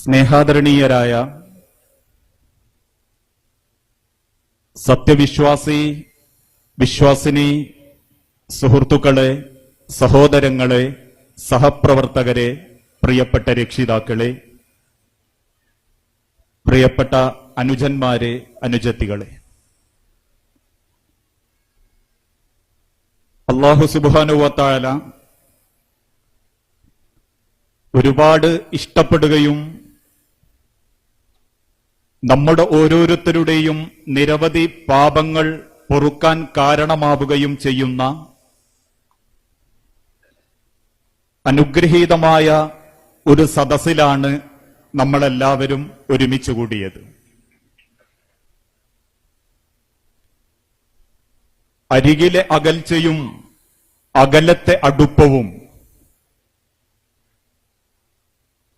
സ്നേഹാദരണീയരായ സത്യവിശ്വാസി വിശ്വാസിനി സുഹൃത്തുക്കളെ സഹോദരങ്ങളെ സഹപ്രവർത്തകരെ പ്രിയപ്പെട്ട രക്ഷിതാക്കളെ പ്രിയപ്പെട്ട അനുജന്മാരെ അനുജത്തികളെ. അള്ളാഹു സുബാനുവത്തായ ഒരുപാട് ഇഷ്ടപ്പെടുകയും നമ്മുടെ ഓരോരുത്തരുടെയും നിരവധി പാപങ്ങൾ പൊറുക്കാൻ കാരണമാവുകയും ചെയ്യുന്ന അനുഗ്രഹീതമായ ഒരു സദസ്സിലാണ് നമ്മളെല്ലാവരും ഒരുമിച്ച് കൂടിയത്. അരികിലെ അകൽച്ചയും അകലത്തെ അടുപ്പവും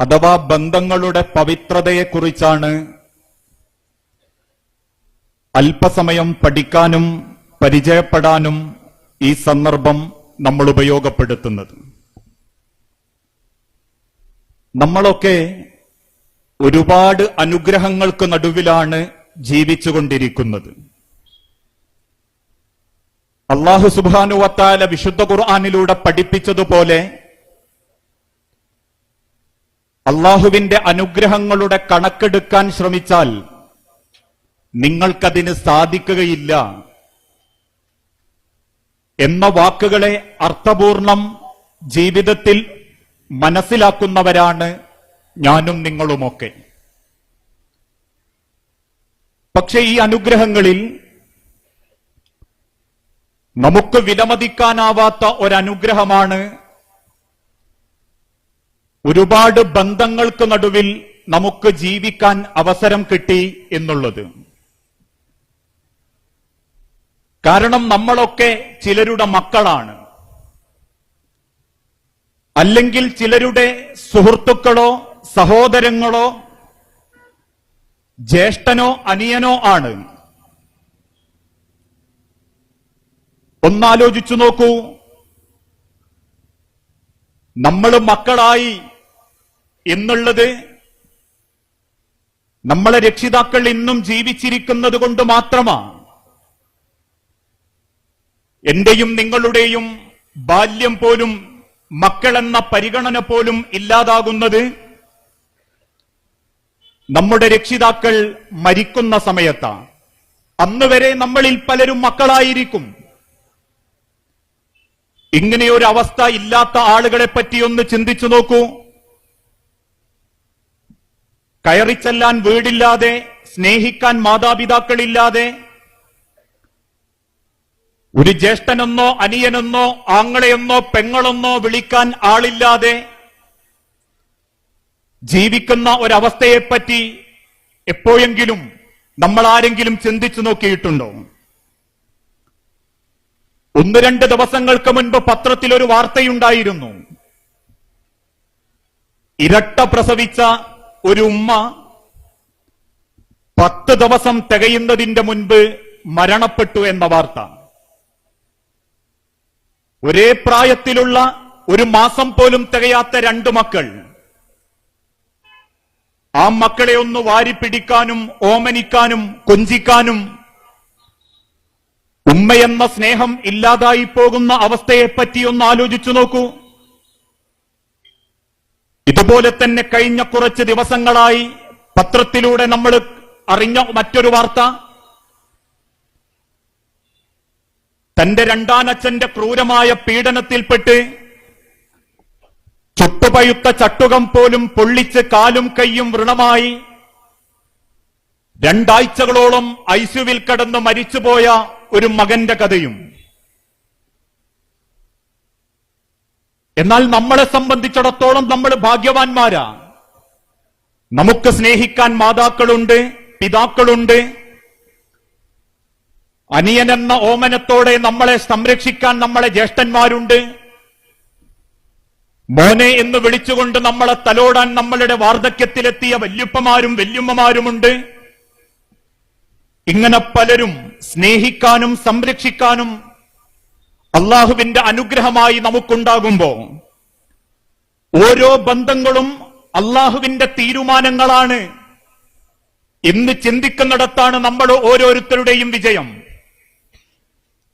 അഥവാ ബന്ധങ്ങളുടെ പവിത്രതയെക്കുറിച്ചാണ് അല്പസമയം പഠിക്കാനും പരിചയപ്പെടാനും ഈ സന്ദർഭം നമ്മൾ ഉപയോഗപ്പെടുത്തുന്നത്. നമ്മളൊക്കെ ഒരുപാട് അനുഗ്രഹങ്ങൾക്ക് നടുവിലാണ് ജീവിച്ചുകൊണ്ടിരിക്കുന്നത്. അള്ളാഹു സുബാനുവത്താല വിശുദ്ധ ഖുർആാനിലൂടെ പഠിപ്പിച്ചതുപോലെ അള്ളാഹുവിന്റെ അനുഗ്രഹങ്ങളുടെ കണക്കെടുക്കാൻ ശ്രമിച്ചാൽ നിങ്ങൾക്കതിന് സാധിക്കുകയില്ല. എന്ന വാക്കുകളെ അർത്ഥപൂർണം ജീവിതത്തിൽ മനസ്സിലാക്കുന്നവരാണ് ഞാനും നിങ്ങളുമൊക്കെ. പക്ഷെ ഈ അനുഗ്രഹങ്ങളിൽ നമുക്ക് വിലമതിക്കാനാവാത്ത ഒരനുഗ്രഹമാണ് ഒരുപാട് ബന്ധങ്ങൾക്ക് നടുവിൽ നമുക്ക് ജീവിക്കാൻ അവസരം കിട്ടി എന്നുള്ളത്. കാരണം നമ്മളൊക്കെ ചിലരുടെ മക്കളാണ്. അല്ലെങ്കിൽ ചിലരുടെ സുഹൃത്തുക്കളോ സഹോദരങ്ങളോ ജ്യേഷ്ഠനോ അനിയനോ ആണ്. ഒന്നാലോചിച്ചു നോക്കൂ. നമ്മൾ മക്കളായി എന്നുള്ളത് നമ്മളെ രക്ഷിതാക്കൾ ഇന്നും ജീവിച്ചിരിക്കുന്നത് കൊണ്ട് മാത്രമാണ്. എന്റെയും നിങ്ങളുടെയും ബാല്യം പോലും മക്കളെന്ന പരിഗണന പോലും ഇല്ലാതാകുന്നത് നമ്മുടെ രക്ഷിതാക്കൾ മരിക്കുന്ന സമയത്താണ് അന്ന് വരെ നമ്മളിൽ പലരും മക്കളായിരിക്കും. ഇങ്ങനെയൊരു അവസ്ഥ ഇല്ലാത്ത ആളുകളെ പറ്റി ഒന്ന് ചിന്തിച്ചു നോക്കൂ. കയറിച്ചെല്ലാൻ വീടില്ലാതെ സ്നേഹിക്കാൻ മാതാപിതാക്കളില്ലാതെ ഒരു ജ്യേഷ്ഠനെന്നോ അനിയനെന്നോ ആങ്ങളെയെന്നോ പെങ്ങളെന്നോ വിളിക്കാൻ ആളില്ലാതെ ജീവിക്കുന്ന ഒരവസ്ഥയെപ്പറ്റി എപ്പോഴെങ്കിലും നമ്മൾ ആരെങ്കിലും ചിന്തിച്ചു നോക്കിയിട്ടുണ്ടോ? ഒന്ന് രണ്ട് ദിവസങ്ങൾക്ക് മുൻപ് പത്രത്തിൽ ഒരു വാർത്തയുണ്ടായിരുന്നു. ഇരട്ട പ്രസവിച്ച ഒരു ഉമ്മ പത്ത് ദിവസം തികയുന്നതിന്റെ മുൻപ് മരണപ്പെട്ടു എന്ന വാർത്ത. ഒരേ പ്രായത്തിലുള്ള ഒരു മാസം പോലും തികയാത്ത രണ്ടു മക്കൾ. ആ മക്കളെ ഒന്ന് വാരിപ്പിടിക്കാനും ഓമനിക്കാനും കൊഞ്ചിക്കാനും ഉമ്മയെന്ന സ്നേഹം ഇല്ലാതായി പോകുന്ന അവസ്ഥയെപ്പറ്റി ഒന്ന് ആലോചിച്ചു നോക്കൂ. ഇതുപോലെ തന്നെ കഴിഞ്ഞ കുറച്ച് ദിവസങ്ങളായി പത്രത്തിലൂടെ നമ്മൾ അറിഞ്ഞ മറ്റൊരു വാർത്ത. തന്റെ രണ്ടാനച്ഛന്റെ ക്രൂരമായ പീഡനത്തിൽപ്പെട്ട് ചുട്ടുപയുത്ത ചട്ടുകം പോലും പൊള്ളിച്ച് കാലും കൈയും വൃണമായി രണ്ടാഴ്ചകളോളം ഐസുവിൽ കടന്ന് മരിച്ചുപോയ ഒരു മകന്റെ കഥയും. എന്നാൽ നമ്മളെ സംബന്ധിച്ചിടത്തോളം നമ്മൾ ഭാഗ്യവാന്മാരാ. നമുക്ക് സ്നേഹിക്കാൻ മാതാക്കളുണ്ട് പിതാക്കളുണ്ട് അനിയനെന്ന ഓമനത്തോടെ നമ്മളെ സംരക്ഷിക്കാൻ നമ്മളെ ജ്യേഷ്ഠന്മാരുണ്ട്. മോനെ എന്ന് വിളിച്ചുകൊണ്ട് നമ്മളെ തലോടാൻ നമ്മളുടെ വാർദ്ധക്യത്തിലെത്തിയ വല്യുപ്പമാരും വല്യുമ്മമാരുമുണ്ട്. ഇങ്ങനെ പലരും സ്നേഹിക്കാനും സംരക്ഷിക്കാനും അള്ളാഹുവിന്റെ അനുഗ്രഹമായി നമുക്കുണ്ടാകുമ്പോ ഓരോ ബന്ധങ്ങളും അള്ളാഹുവിന്റെ തീരുമാനങ്ങളാണ്. എന്ന് ചിന്തിക്കുന്നിടത്താണ് നമ്മൾ ഓരോരുത്തരുടെയും വിജയം.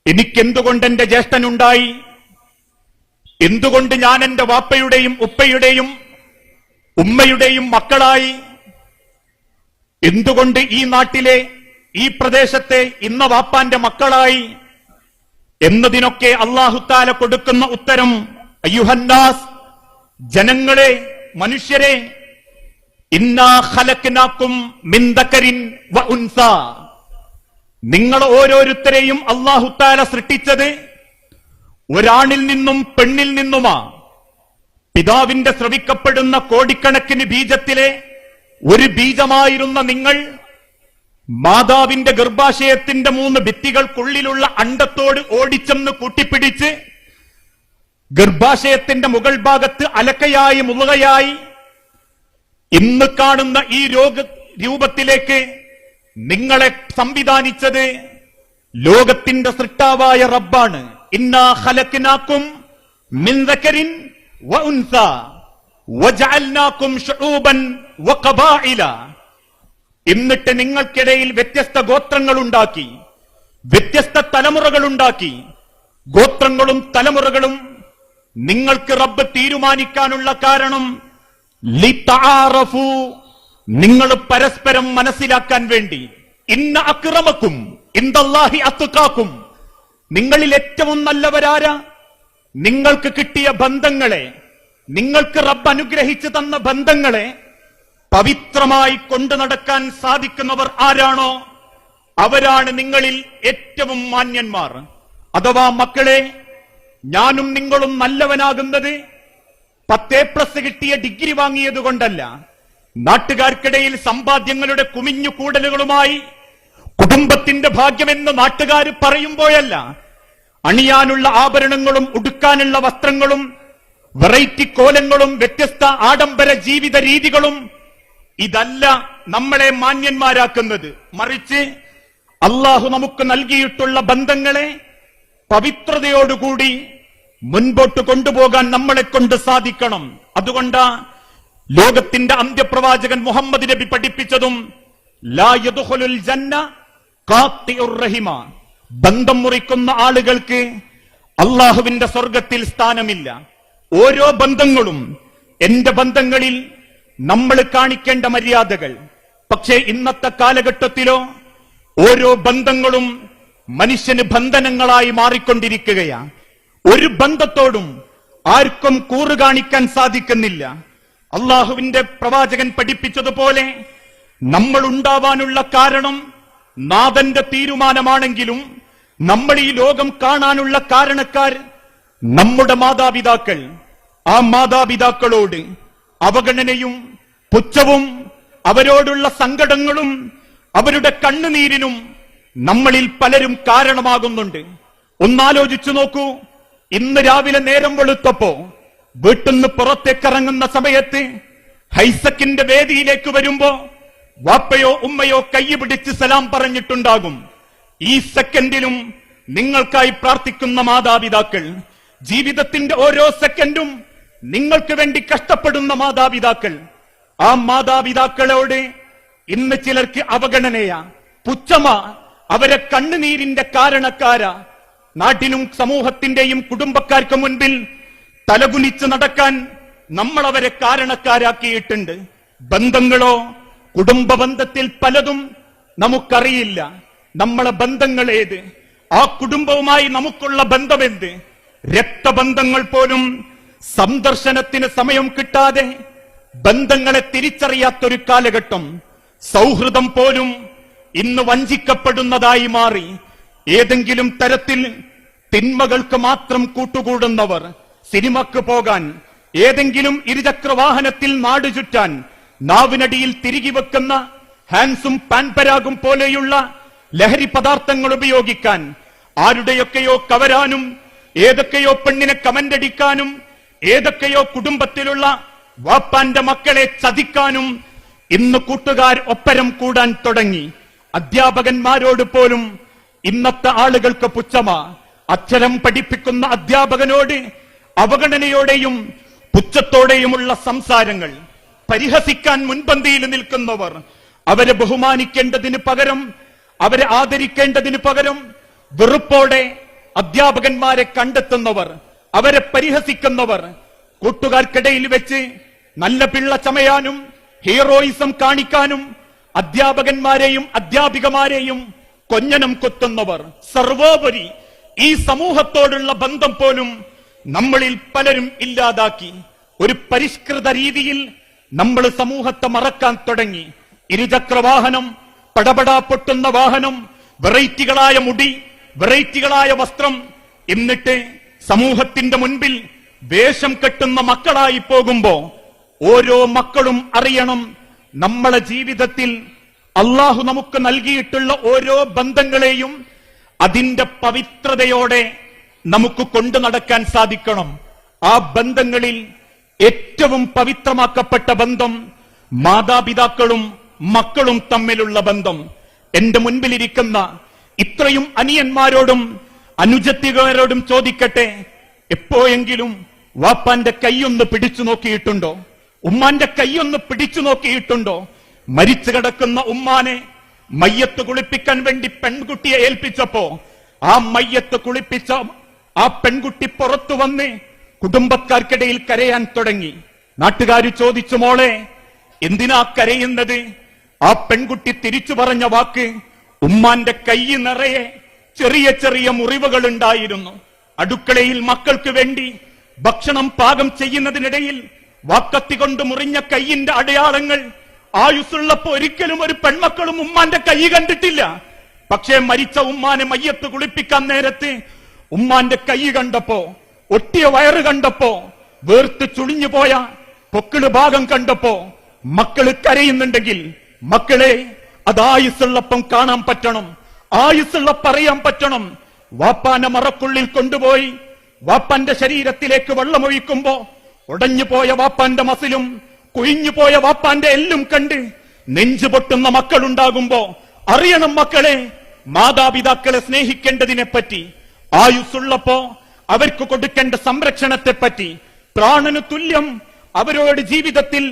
എനിക്കെന്തുകൊണ്ട് എന്റെ ജ്യേഷ്ഠനുണ്ടായി? എന്തുകൊണ്ട് ഞാൻ എന്റെ വാപ്പയുടെയും ഉപ്പയുടെയും ഉമ്മയുടെയും മക്കളായി? എന്തുകൊണ്ട് ഈ നാട്ടിലെ ഈ പ്രദേശത്തെ ഇന്ന വാപ്പാന്റെ മക്കളായി? എന്നതിനൊക്കെ അള്ളാഹുത്താല കൊടുക്കുന്ന ഉത്തരം അയ്യുഹന്നാസ് ജനങ്ങളെ മനുഷ്യരെ ഇന്നാ ഹലക്കിനാക്കും മിൻ ദക്കരിൻ വ ഉൻസ. നിങ്ങൾ ഓരോരുത്തരെയും അള്ളാഹുത്താല സൃഷ്ടിച്ചത് ഒരാണിൽ നിന്നും പെണ്ണിൽ നിന്നുമാ. പിതാവിന്റെ ശ്രവിക്കപ്പെടുന്ന കോടിക്കണക്കിന് ബീജത്തിലെ ഒരു ബീജമായിരുന്ന നിങ്ങൾ മാതാവിന്റെ ഗർഭാശയത്തിന്റെ മൂന്ന് ഭിത്തികൾക്കുള്ളിലുള്ള അണ്ടത്തോട് ഓടിച്ചെന്ന് കൂട്ടിപ്പിടിച്ച് ഗർഭാശയത്തിന്റെ മുകൾ ഭാഗത്ത് അലക്കയായി മുളുകയായി ഇന്ന് കാണുന്ന ഈ രോഗ രൂപത്തിലേക്ക് നിങ്ങളെ സംവിധാനിച്ചത് ലോകത്തിന്റെ സൃഷ്ടാവായ റബ്ബാണ്. ഇന്നാ ഹലക്കിനാക്കും മിൻ ദക്കരിൻ വ ഉൻസ വജഅൽനാക്കും ശുഊബൻ വഖബാഇല എന്നിട്ട് നിങ്ങൾക്കിടയിൽ വ്യത്യസ്ത ഗോത്രങ്ങൾ ഉണ്ടാക്കി വ്യത്യസ്ത തലമുറകൾ ഉണ്ടാക്കി ഗോത്രങ്ങളും തലമുറകളും നിങ്ങൾക്ക് റബ്ബ് തീരുമാനിക്കാനുള്ള കാരണം നിങ്ങൾ പരസ്പരം മനസ്സിലാക്കാൻ വേണ്ടി ഇന്ന അക്രമക്കും ഇന്ദല്ലാഹി അത്തുക്കാക്കും നിങ്ങളിൽ ഏറ്റവും നല്ലവരാരാ? നിങ്ങൾക്ക് കിട്ടിയ ബന്ധങ്ങളെ നിങ്ങൾക്ക് റബ്ബ് അനുഗ്രഹിച്ചു തന്ന ബന്ധങ്ങളെ പവിത്രമായി കൊണ്ടു നടക്കാൻ സാധിക്കുന്നവർ ആരാണോ? അവരാണ് നിങ്ങളിൽ ഏറ്റവും മാന്യന്മാർ. അഥവാ മക്കളെ ഞാനും നിങ്ങളും നല്ലവനാകുന്നത് പത്തേ പ്ലസ് കിട്ടിയ ഡിഗ്രി വാങ്ങിയത് കൊണ്ടല്ല നാട്ടുകാർക്കിടയിൽ സമ്പാദ്യങ്ങളുടെ കുമിഞ്ഞു കൂടലുകളുമായി കുടുംബത്തിന്റെ ഭാഗ്യമെന്ന് നാട്ടുകാർ പറയുമ്പോഴല്ല അണിയാനുള്ള ആഭരണങ്ങളും ഉടുക്കാനുള്ള വസ്ത്രങ്ങളും വെറൈറ്റി കോലങ്ങളും വ്യത്യസ്ത ആഡംബര ജീവിത രീതികളും ഇതല്ല നമ്മളെ മാന്യന്മാരാക്കുന്നത്. മറിച്ച് അള്ളാഹു നമുക്ക് നൽകിയിട്ടുള്ള ബന്ധങ്ങളെ പവിത്രതയോടുകൂടി മുൻപോട്ട് കൊണ്ടുപോകാൻ നമ്മളെ കൊണ്ട് സാധിക്കണം. അതുകൊണ്ട് ലോകത്തിന്റെ അന്ത്യപ്രവാചകൻ മുഹമ്മദ് നബി പഠിപ്പിച്ചതും ബന്ധം മുറിക്കുന്ന ആളുകൾക്ക് അള്ളാഹുവിന്റെ സ്വർഗത്തിൽ സ്ഥാനമില്ല. ഓരോ ബന്ധങ്ങളും എന്റെ ബന്ധങ്ങളിൽ നമ്മൾ കാണിക്കേണ്ട മര്യാദകൾ. പക്ഷേ ഇന്നത്തെ കാലഘട്ടത്തിലോ ഓരോ ബന്ധങ്ങളും മനുഷ്യന് ബന്ധനങ്ങളായി മാറിക്കൊണ്ടിരിക്കുകയാണ് ഒരു ബന്ധത്തോടും ആർക്കും കൂറ് കാണിക്കാൻ സാധിക്കുന്നില്ല. അള്ളാഹുവിന്റെ പ്രവാചകൻ പഠിപ്പിച്ചതുപോലെ നമ്മൾ ഉണ്ടാവാനുള്ള കാരണം നാഥന്റെ തീരുമാനമാണെങ്കിലും നമ്മൾ ഈ ലോകം കാണാനുള്ള കാരണക്കാർ നമ്മുടെ മാതാപിതാക്കൾ. ആ മാതാപിതാക്കളോട് അവഗണനയും പുച്ഛവും അവരോടുള്ള സങ്കടങ്ങളും അവരുടെ കണ്ണുനീരിനും നമ്മളിൽ പലരും കാരണമാകുന്നുണ്ട്. ഒന്നാലോചിച്ചു നോക്കൂ. ഇന്ന് രാവിലെ നേരം വെളുത്തപ്പോ വീട്ടിന്ന് പുറത്തേക്കിറങ്ങുന്ന സമയത്ത് ഹൈസക്കിന്റെ വേദിയിലേക്ക് വരുമ്പോ വാപ്പയോ ഉമ്മയോ കൈ പിടിച്ച് സലാം പറഞ്ഞിട്ടുണ്ടാകും. ഈ സെക്കൻഡിലും നിങ്ങൾക്കായി പ്രാർത്ഥിക്കുന്ന മാതാപിതാക്കൾ ജീവിതത്തിന്റെ ഓരോ സെക്കൻഡും നിങ്ങൾക്ക് വേണ്ടി കഷ്ടപ്പെടുന്ന മാതാപിതാക്കൾ. ആ മാതാപിതാക്കളോട് ഇന്ന് ചിലർക്ക് അവഗണനയാ. പുച്ഛമാ. അവരെ കണ്ണുനീരിന്റെ കാരണക്കാരാ. നാട്ടിനും സമൂഹത്തിന്റെയും കുടുംബക്കാർക്ക് മുൻപിൽ തലകുനിച്ച് നടക്കാൻ നമ്മൾ അവരെ കാരണക്കാരാക്കിയിട്ടുണ്ട്. ബന്ധങ്ങളോ കുടുംബ ബന്ധത്തിൽ പലതും നമുക്കറിയില്ല. നമ്മളെ ബന്ധങ്ങൾ ഏത് ആ കുടുംബവുമായി നമുക്കുള്ള ബന്ധമെന്ത്? രക്തബന്ധങ്ങൾ പോലും സന്ദർശനത്തിന് സമയം കിട്ടാതെ ബന്ധങ്ങളെ തിരിച്ചറിയാത്തൊരു കാലഘട്ടം സൗഹൃദം പോലും ഇന്ന് വഞ്ചിക്കപ്പെടുന്നതായി മാറി. ഏതെങ്കിലും തരത്തിൽ തിന്മകൾക്ക് മാത്രം കൂട്ടുകൂടുന്നവർ സിനിമക്ക് പോകാൻ ഏതെങ്കിലും ഇരുചക്ര വാഹനത്തിൽ നാട് ചുറ്റാൻ നാവിനടിയിൽ തിരികെ വെക്കുന്ന ഹാൻസും പാൻപരാഗും പോലെയുള്ള ലഹരി പദാർത്ഥങ്ങൾ ഉപയോഗിക്കാൻ ആരുടെയൊക്കെയോ കവരാനും ഏതൊക്കെയോ പെണ്ണിനെ കമന്റടിക്കാനും ഏതൊക്കെയോ കുടുംബത്തിലുള്ള വാപ്പാന്റെ മക്കളെ ചതിക്കാനും ഇന്ന് കൂട്ടുകാർ ഒപ്പരം കൂടാൻ തുടങ്ങി. അധ്യാപകന്മാരോട് പോലും ഇന്നത്തെ ആളുകൾക്ക് പുച്ഛമാ. അക്ഷരം പഠിപ്പിക്കുന്ന അധ്യാപകനോട് അവഗണനയോടെയും പുച്ഛത്തോടെയുമുള്ള സംസാരങ്ങൾ പരിഹസിക്കാൻ മുൻപന്തിയിൽ നിൽക്കുന്നവർ അവരെ ബഹുമാനിക്കേണ്ടതിന് പകരം അവരെ ആദരിക്കേണ്ടതിന് പകരം വെറുപ്പോടെ അധ്യാപകന്മാരെ കണ്ടെത്തുന്നവർ അവരെ പരിഹസിക്കുന്നവർ കൂട്ടുകാർക്കിടയിൽ വെച്ച് നല്ല പിള്ള ചമയാനും ഹീറോയിസം കാണിക്കാനും അധ്യാപകന്മാരെയും അധ്യാപികമാരെയും കൊഞ്ഞനം കൊത്തുന്നവർ. സർവോപരി ഈ സമൂഹത്തോടുള്ള ബന്ധം പോലും നമ്മളിൽ പലരും ഇല്ലാതാക്കി. ഒരു പരിഷ്കൃത രീതിയിൽ നമ്മൾ സമൂഹത്തെ മറക്കാൻ തുടങ്ങി. ഇരുചക്ര വാഹനം പടപടാ പൊട്ടുന്ന വാഹനം വെറൈറ്റികളായ മുടി വെറൈറ്റികളായ വസ്ത്രം. എന്നിട്ട് സമൂഹത്തിന്റെ മുൻപിൽ വേഷം കെട്ടുന്ന മക്കളായി പോകുമ്പോ ഓരോ മക്കളും അറിയണം നമ്മളെ ജീവിതത്തിൽ അള്ളാഹു നമുക്ക് നൽകിയിട്ടുള്ള ഓരോ ബന്ധങ്ങളെയും അതിന്റെ പവിത്രതയോടെ നമുക്ക് കൊണ്ടു നടക്കാൻ സാധിക്കണം. ആ ബന്ധങ്ങളിൽ ഏറ്റവും പവിത്രമാക്കപ്പെട്ട ബന്ധം മാതാപിതാക്കളും മക്കളും തമ്മിലുള്ള ബന്ധം. എന്റെ മുൻപിലിരിക്കുന്ന ഇത്രയും അനിയന്മാരോടും അനുജത്തികാരോടും ചോദിക്കട്ടെ എപ്പോഴെങ്കിലും വാപ്പാന്റെ കൈയൊന്ന് പിടിച്ചു നോക്കിയിട്ടുണ്ടോ? ഉമ്മാന്റെ കൈയൊന്ന് പിടിച്ചു നോക്കിയിട്ടുണ്ടോ? മരിച്ചു കിടക്കുന്ന ഉമ്മാനെ മയ്യത്ത് കുളിപ്പിക്കാൻ വേണ്ടി പെൺകുട്ടിയെ ഏൽപ്പിച്ചപ്പോ ആ മയ്യത്ത് കുളിപ്പിച്ച ആ പെൺകുട്ടി പുറത്തു വന്ന് കുടുംബക്കാർക്കിടയിൽ കരയാൻ തുടങ്ങി. നാട്ടുകാർ ചോദിച്ചു മോളെ എന്തിനാ കരയുന്നത്? ആ പെൺകുട്ടി തിരിച്ചു പറഞ്ഞ വാക്ക് ഉമ്മാന്റെ കൈ നിറയെ ചെറിയ ചെറിയ മുറിവുകൾ ഉണ്ടായിരുന്നു അടുക്കളയിൽ മക്കൾക്ക് വേണ്ടി ഭക്ഷണം പാകം ചെയ്യുന്നതിനിടയിൽ വാക്കത്തി കൊണ്ട് മുറിഞ്ഞ കൈയിന്റെ അടയാളങ്ങൾ ആയുസ്സുള്ളപ്പോ ഒരിക്കലും ഒരു പെൺമക്കളും ഉമ്മാന്റെ കൈ കണ്ടിട്ടില്ല. പക്ഷേ മരിച്ച ഉമ്മാനെ മയ്യത്ത് കുളിപ്പിക്കാൻ നേരത്ത് ഉമ്മാന്റെ കൈ കണ്ടപ്പോ ഒട്ടിയ വയറ് കണ്ടപ്പോ വേർത്ത് ചുളിഞ്ഞു പോയ പൊക്കിൾ ഭാഗം കണ്ടപ്പോ മക്കൾ കരയുന്നുണ്ടെങ്കിൽ മക്കളെ അത് ആയുസ്സുള്ളപ്പം കാണാൻ പറ്റണം ആയുസ്സുള്ള പറയാൻ പറ്റണം. വാപ്പാന്റെ മറക്കുള്ളിൽ കൊണ്ടുപോയി വാപ്പാന്റെ ശരീരത്തിലേക്ക് വെള്ളമൊഴിക്കുമ്പോ ഉടഞ്ഞു പോയ വാപ്പാന്റെ മസിലും കുഴിഞ്ഞു പോയ വാപ്പാന്റെ എല്ലും കണ്ട് നെഞ്ചു പൊട്ടുന്ന മക്കളുണ്ടാകുമ്പോ അറിയണം മക്കളെ മാതാപിതാക്കളെ സ്നേഹിക്കേണ്ടതിനെ പറ്റി ആയുസ്സുള്ളപ്പോ അവർക്ക് കൊടുക്കേണ്ട സംരക്ഷണത്തെ പറ്റി പ്രാണന് തുല്യം അവരോട് ജീവിതത്തിൽ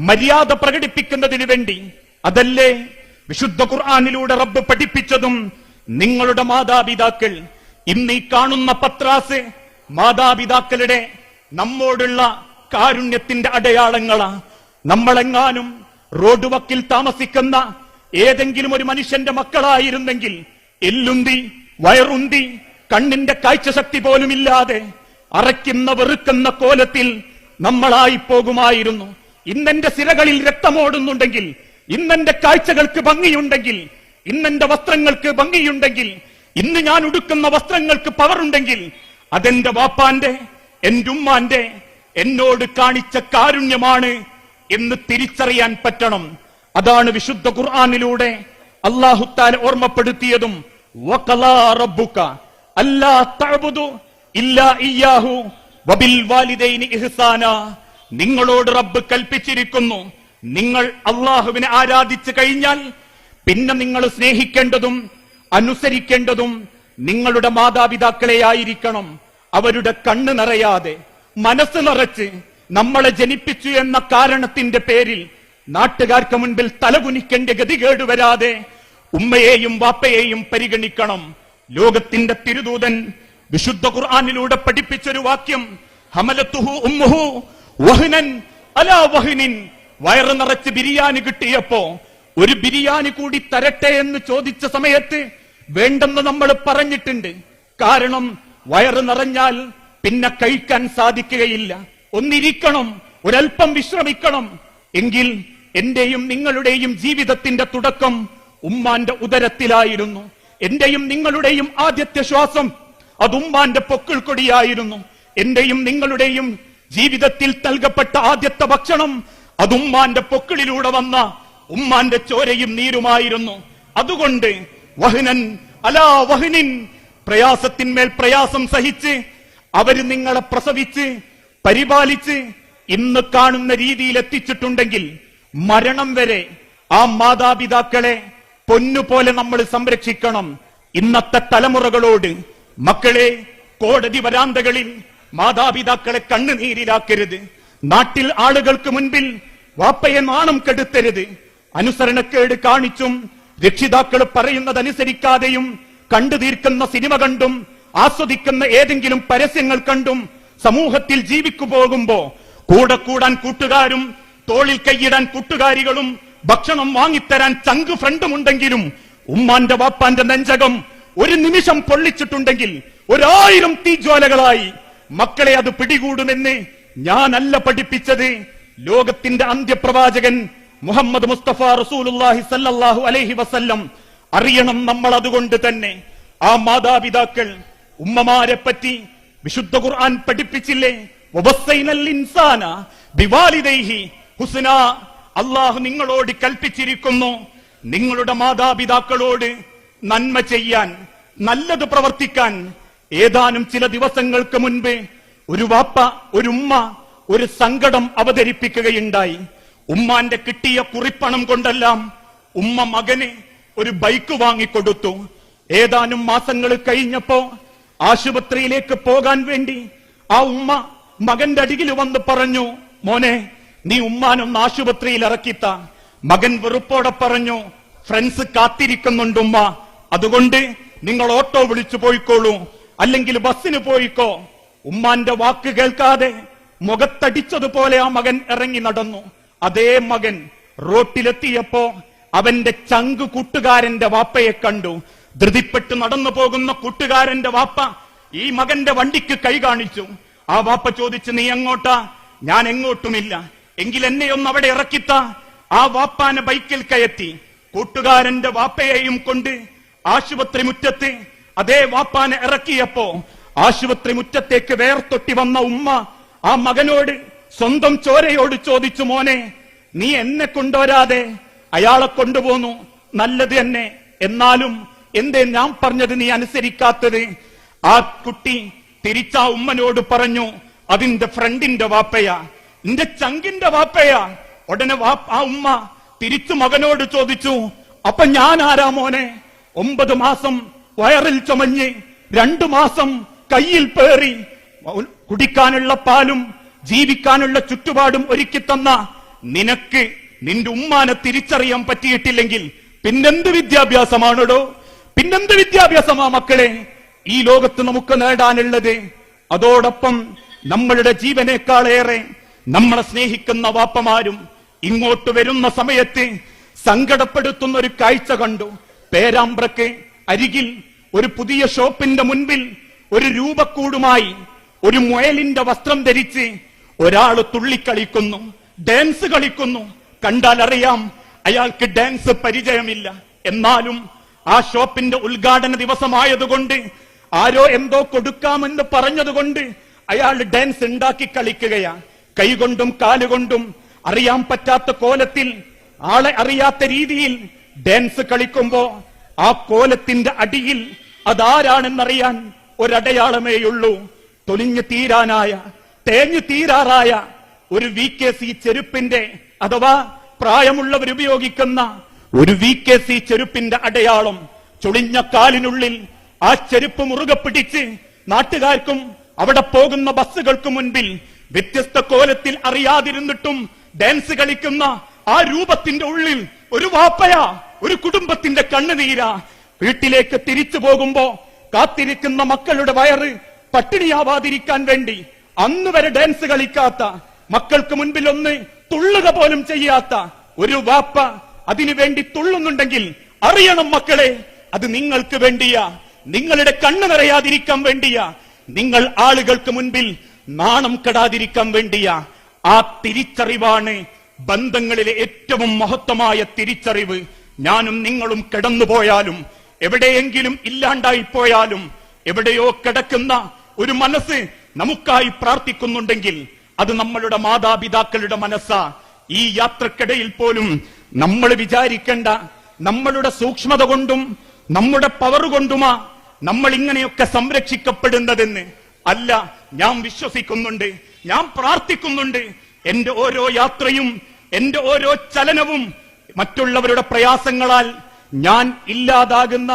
മര്യാദ പ്രകടിപ്പിക്കുന്നതിന് വേണ്ടി അതല്ലേ വിശുദ്ധ ഖുർആാനിലൂടെ റബ്ബ് പഠിപ്പിച്ചതും നിങ്ങളുടെ മാതാപിതാക്കൾ ഇന്ന് ഈ കാണുന്ന പത്രാസ് മാതാപിതാക്കളുടെ നമ്മോടുള്ള കാരുണ്യത്തിന്റെ അടയാളങ്ങളാ. നമ്മളെങ്ങാനും റോഡ് വക്കിൽ താമസിക്കുന്ന ഏതെങ്കിലും ഒരു മനുഷ്യന്റെ മക്കളായിരുന്നെങ്കിൽ എല്ലുന്തി വയറുന്തി കണ്ണിന്റെ കാഴ്ചശക്തി പോലുമില്ലാതെ അറയ്ക്കുന്ന വെറുക്കുന്ന കോലത്തിൽ നമ്മളായി പോകുമായിരുന്നു. ഇന്നെന്റെ സിരകളിൽ രക്തമോടുന്നുണ്ടെങ്കിൽ ഇന്നെന്റെ കാഴ്ചകൾക്ക് ഭംഗിയുണ്ടെങ്കിൽ ഇന്നെന്റെ വസ്ത്രങ്ങൾക്ക് ഭംഗിയുണ്ടെങ്കിൽ ഇന്ന് ഞാൻ ഉടുക്കുന്ന വസ്ത്രങ്ങൾക്ക് പവറുണ്ടെങ്കിൽ അതെന്റെ വാപ്പാന്റെ എന്റെ ഉമ്മാന്റെ എന്നോട് കാണിച്ച കാരുണ്യമാണ് എന്ന് തിരിച്ചറിയാൻ പറ്റണം. അതാണ് വിശുദ്ധ ഖുർആാനിലൂടെ അള്ളാഹുത്താൻ ഓർമ്മപ്പെടുത്തിയതും നിങ്ങളോട് റബ്ബ് കൽപ്പിച്ചിരിക്കുന്നു. നിങ്ങൾ അള്ളാഹുവിനെ ആരാധിച്ചു കഴിഞ്ഞാൽ പിന്നെ നിങ്ങൾ സ്നേഹിക്കേണ്ടതും അനുസരിക്കേണ്ടതും നിങ്ങളുടെ മാതാപിതാക്കളെ ആയിരിക്കണം. അവരുടെ കണ്ണ് നിറയാതെ മനസ്സ് നിറച്ച് നമ്മളെ ജനിപ്പിച്ചു എന്ന കാരണത്തിന്റെ പേരിൽ നാട്ടുകാർക്ക് മുൻപിൽ തലകുനിക്കേണ്ട ഗതികേട് വരാതെ ഉമ്മയെയും വാപ്പയെയും പരിഗണിക്കണം. ലോകത്തിന്റെ തിരുദൂതൻ വിശുദ്ധ ഖുർആാനിലൂടെ പഠിപ്പിച്ചൊരു വാക്യം ഹമലത്തുഹു ഉമ്മുഹു വഹ്നൻ അലാ വഹ്നിൻ. വയറ് നിറച്ച് ബിരിയാണി കിട്ടിയപ്പോ ഒരു ബിരിയാണി കൂടി തരട്ടെ എന്ന് ചോദിച്ച സമയത്ത് വേണ്ടെന്ന് നമ്മൾ പറഞ്ഞിട്ടുണ്ട്. കാരണം വയറ് നിറഞ്ഞാൽ പിന്നെ കഴിക്കാൻ സാധിക്കുകയില്ല. ഒന്നിരിക്കണം ഒരൽപ്പം വിശ്രമിക്കണം. എങ്കിൽ എന്റെയും നിങ്ങളുടെയും ജീവിതത്തിന്റെ തുടക്കം ഉമ്മാന്റെ ഉദരത്തിലായിരുന്നു. എന്റെയും നിങ്ങളുടെയും ആദ്യത്തെ ശ്വാസം അത് ഉമ്മാന്റെ പൊക്കിൾ കൊടിയായിരുന്നു. എന്റെയും നിങ്ങളുടെയും ജീവിതത്തിൽ നൽകപ്പെട്ട ആദ്യത്തെ ഭക്ഷണം അത് ഉമ്മാന്റെ പൊക്കിളിലൂടെ വന്ന ഉമ്മാന്റെ ചോരയും നീരുമായിരുന്നു. അതുകൊണ്ട് വഹനൻ അലാ വഹനിൻ പ്രയാസത്തിന്മേൽ പ്രയാസം സഹിച്ച് അവർ നിങ്ങളെ പ്രസവിച്ച് പരിപാലിച്ച് ഇന്ന് കാണുന്ന രീതിയിൽ എത്തിച്ചിട്ടുണ്ടെങ്കിൽ മരണം വരെ ആ മാതാപിതാക്കളെ പൊന്നുപോലെ നമ്മൾ സംരക്ഷിക്കണം. ഇന്നത്തെ തലമുറകളോട് മക്കളെ കോടതി വരാന്തകളിൽ മാതാപിതാക്കളെ കണ്ണുനീരിലാക്കരുത്. നാട്ടിൽ ആളുകൾക്ക് മുൻപിൽ വാപ്പയെ നാണം കെടുത്തരുത്. അനുസരണക്കേട് കാണിച്ചും രക്ഷിതാക്കൾ പറയുന്നതനുസരിക്കാതെയും കണ്ടു തീർക്കുന്ന സിനിമ കണ്ടും ആസ്വദിക്കുന്ന ഏതെങ്കിലും പരസ്യങ്ങൾ കണ്ടും സമൂഹത്തിൽ ജീവിക്കു പോകുമ്പോ കൂടെ കൂടാൻ കൂട്ടുകാരും തോളിൽ കൈയിടാൻ കൂട്ടുകാരികളും ഭക്ഷണം വാങ്ങിത്തരാൻ ചങ്ക് ഫ്രണ്ടുമുണ്ടെങ്കിലും ഉമ്മാന്റെ വാപ്പാന്റെ നെഞ്ചകം ഒരു നിമിഷം പൊള്ളിച്ചിട്ടുണ്ടെങ്കിൽ ഒരായിരം തീജ്വാലകളായി മക്കളെ അത് പിടികൂടുമെന്ന് ഞാനല്ല പഠിപ്പിച്ചത്. ലോകത്തിന്റെ അന്ത്യപ്രവാചകൻ മുഹമ്മദ് മുസ്തഫ റസൂലുല്ലാഹി സല്ലാഹു അലൈഹി വസല്ലം അറിയണം നമ്മൾ അതുകൊണ്ട് തന്നെ. ആ മാതാപിതാക്കൾ ഉമ്മമാരെ പറ്റി വിശുദ്ധ ഖുർആൻ പഠിപ്പിച്ചില്ലേ? ഇൻസാന ബിവാലിദൈഹി അള്ളാഹു നിങ്ങളോട് കൽപ്പിച്ചിരിക്കുന്നു നിങ്ങളുടെ മാതാപിതാക്കളോട് നന്മ ചെയ്യാൻ നല്ലത് പ്രവർത്തിക്കാൻ. ഏതാനും ചില ദിവസങ്ങൾക്ക് മുൻപ് ഒരു വാപ്പ ഒരു ഉമ്മ ഒരു സങ്കടം അവതരിപ്പിക്കുകയുണ്ടായി. ഉമ്മാന്റെ കിട്ടിയ കുറിപ്പണം കൊണ്ടെല്ലാം ഉമ്മ മകന് ഒരു ബൈക്ക് വാങ്ങിക്കൊടുത്തു. ഏതാനും മാസങ്ങൾ കഴിഞ്ഞപ്പോ ആശുപത്രിയിലേക്ക് പോകാൻ വേണ്ടി ആ ഉമ്മ മകന്റെ അടിയിൽ വന്ന് പറഞ്ഞു മോനെ നീ ഉമ്മാനൊന്ന് ആശുപത്രിയിൽ ഇറക്കിത്ത. മകൻ വെറുപ്പോടെ പറഞ്ഞു ഫ്രണ്ട്സ് കാത്തിരിക്കുന്നുണ്ട് ഉമ്മ. അതുകൊണ്ട് നിങ്ങൾ ഓട്ടോ വിളിച്ചു പോയിക്കോളൂ. അല്ലെങ്കിൽ ബസ്സിന് പോയിക്കോ. ഉമ്മാന്റെ വാക്ക് കേൾക്കാതെ മുഖത്തടിച്ചതുപോലെ ആ മകൻ ഇറങ്ങി നടന്നു. അതേ മകൻ റോട്ടിലെത്തിയപ്പോ അവന്റെ ചങ്ക് കൂട്ടുകാരന്റെ വാപ്പയെ കണ്ടു. ധൃതിപ്പെട്ട് നടന്നു പോകുന്ന കൂട്ടുകാരന്റെ വാപ്പ ഈ മകന്റെ വണ്ടിക്ക് കൈ കാണിച്ചു. ആ വാപ്പ ചോദിച്ചു നീ എങ്ങോട്ടാ? ഞാൻ എങ്ങോട്ടുമില്ല. എങ്കിൽ എന്നെ ഒന്ന് അവിടെ ഇറക്കിത്ത. ആ വാപ്പാനെ ബൈക്കിൽ കയറ്റി. കൂട്ടുകാരന്റെ വാപ്പയെയും കൊണ്ട് ആശുപത്രി മുറ്റത്ത് അതേ വാപ്പാനെ ഇറക്കിയപ്പോ ആശുപത്രി മുറ്റത്തേക്ക് വേർത്തൊട്ടി വന്ന ഉമ്മ ആ മകനോട് സ്വന്തം ചോരയോട് ചോദിച്ചു മോനെ നീ എന്നെ കൊണ്ടുവരാതെ അയാളെ കൊണ്ടുപോന്നു. നല്ലത് തന്നെ. എന്നാലും എന്തേ ഞാൻ പറഞ്ഞത് നീ അനുസരിക്കാത്തത്? ആ കുട്ടി തിരിച്ചാ ഉമ്മനോട് പറഞ്ഞു അതിന്റെ ഫ്രണ്ടിന്റെ വാപ്പയാ. നിന്റെ ചങ്കിന്റെ വാപ്പയാ. ഉടനെ ആ ഉമ്മ തിരിച്ചു മകനോട് ചോദിച്ചു അപ്പൊ ഞാൻ ആരാ മോനെ? ഒമ്പത് മാസം വയറിൽ ചുമഞ്ഞ് രണ്ടു മാസം കയ്യിൽ പേറി കുടിക്കാനുള്ള പാലും ജീവിക്കാനുള്ള ചുറ്റുപാടും ഒരുക്കി തന്ന നിനക്ക് നിന്റെ ഉമ്മാനെ തിരിച്ചറിയാൻ പറ്റിയിട്ടില്ലെങ്കിൽ പിന്നെന്ത് വിദ്യാഭ്യാസമാണോ പിന്നെന്ത് വിദ്യാഭ്യാസമാ മക്കളെ? ഈ ലോകത്ത് നമുക്ക് നേടാനുള്ളത് അതോടൊപ്പം നമ്മളുടെ ജീവനേക്കാളേറെ നമ്മളെ സ്നേഹിക്കുന്ന വാപ്പമാരും ഇങ്ങോട്ട് വരുന്ന സമയത്ത് സങ്കടപ്പെടുത്തുന്ന ഒരു കാഴ്ച കണ്ടു. പേരാമ്പ്രക്ക് അരികിൽ ഒരു പുതിയ ഷോപ്പിന്റെ മുൻപിൽ ഒരു രൂപക്കൂടുമായി ഒരു മുയലിന്റെ വസ്ത്രം ധരിച്ച് ഒരാൾ തുള്ളിക്കളിക്കുന്നു ഡാൻസ് കളിക്കുന്നു. കണ്ടാൽ അറിയാം അയാൾക്ക് ഡാൻസ് പരിചയമില്ല. എന്നാലും ആ ഷോപ്പിന്റെ ഉദ്ഘാടന ദിവസമായതുകൊണ്ട് ആരോ എന്തോ കൊടുക്കാമെന്ന് പറഞ്ഞതുകൊണ്ട് അയാൾ ഡാൻസ് ഉണ്ടാക്കി കളിക്കുകയാ കൈകൊണ്ടും കാലുകൊണ്ടും അറിയാൻ പറ്റാത്ത കോലത്തിൽ ആളെ അറിയാത്ത രീതിയിൽ ഡാൻസ് കളിക്കുമ്പോ ആ കോലത്തിന്റെ അടിയിൽ അതാരാണെന്നറിയാൻ ഒരടയാളമേയുള്ളൂ. തൊലിഞ്ഞു തീരാനായ തേഞ്ഞു തീരാറായ ഒരു വി കെ സി ചെരുപ്പിന്റെ അഥവാ പ്രായമുള്ളവർ ഉപയോഗിക്കുന്ന ഒരു വി കെ സി ചെരുപ്പിന്റെ അടയാളം ചുളിഞ്ഞ കാലിനുള്ളിൽ ആ ചെരുപ്പ് മുറുകെ പിടിച്ച് നാട്ടുകാർക്കും അവിടെ പോകുന്ന ബസ്സുകൾക്ക് മുൻപിൽ വ്യത്യസ്ത കോലത്തിൽ അറിയാതിരുന്നിട്ടും ഡാൻസ് കളിക്കുന്ന ആ രൂപത്തിന്റെ ഉള്ളിൽ ഒരു വാപ്പയ ഒരു കുടുംബത്തിന്റെ കണ്ണുനീരാ. വീട്ടിലേക്ക് തിരിച്ചു പോകുമ്പോ കാത്തിരിക്കുന്ന മക്കളുടെ വയറ് പട്ടിണിയാവാതിരിക്കാൻ വേണ്ടി അന്ന് വരെ ഡാൻസ് കളിക്കാത്ത മക്കൾക്ക് മുൻപിൽ ഒന്ന് തുള്ളുക പോലും ചെയ്യാത്ത ഒരു വാപ്പ അതിനു വേണ്ടി തുള്ളുന്നുണ്ടെങ്കിൽ അറിയണം മക്കളെ അത് നിങ്ങൾക്ക് വേണ്ടിയാ. നിങ്ങളുടെ കണ്ണു നിറയാതിരിക്കാൻ വേണ്ടിയാ. നിങ്ങൾ ആളുകൾക്ക് മുൻപിൽ നാണം കെടാതിരിക്കാൻ വേണ്ടിയ ആ തിരിച്ചറിവാണ് ബന്ധങ്ങളിലെ ഏറ്റവും മഹത്വമായ തിരിച്ചറിവ്. ഞാനും നിങ്ങളും കിടന്നുപോയാലും എവിടെയെങ്കിലും ഇല്ലാണ്ടായി പോയാലും എവിടെയോ കിടക്കുന്ന ഒരു മനസ്സ് നമുക്കായി പ്രാർത്ഥിക്കുന്നുണ്ടെങ്കിൽ അത് നമ്മളുടെ മാതാപിതാക്കളുടെ മനസ്സാ. ഈ യാത്രക്കിടയിൽ പോലും നമ്മൾ വിചാരിക്കേണ്ട നമ്മളുടെ സൂക്ഷ്മത കൊണ്ടും നമ്മുടെ പവർ കൊണ്ടുമാ നമ്മൾ ഇങ്ങനെയൊക്കെ സംരക്ഷിക്കപ്പെടുന്നതെന്ന്. അല്ല ഞാൻ വിശ്വസിക്കുന്നുണ്ട് ഞാൻ പ്രാർത്ഥിക്കുന്നുണ്ട്. എന്റെ ഓരോ യാത്രയും എന്റെ ഓരോ ചലനവും മറ്റുള്ളവരുടെ പ്രയാസങ്ങളാൽ ഞാൻ ഇല്ലാതാകുന്ന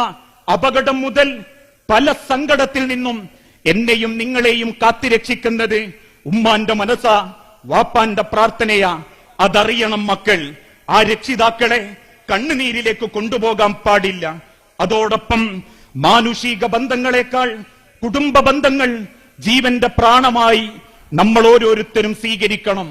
അപകടം മുതൽ പല സങ്കടത്തിൽ നിന്നും എന്നെയും നിങ്ങളെയും കാത്തിരക്ഷിക്കുന്നത് ഉമ്മാന്റെ മനസ്സാ വാപ്പാന്റെ പ്രാർത്ഥനയാ. അതറിയണം മക്കൾ ആ രക്ഷിതാക്കളെ കണ്ണുനീരിലേക്ക് കൊണ്ടുപോകാൻ പാടില്ല. അതോടൊപ്പം മാനുഷിക ബന്ധങ്ങളെക്കാൾ കുടുംബ ബന്ധങ്ങൾ ജീവന്റെ പ്രാണമായി നമ്മൾ ഓരോരുത്തരും സ്വീകരിക്കണം.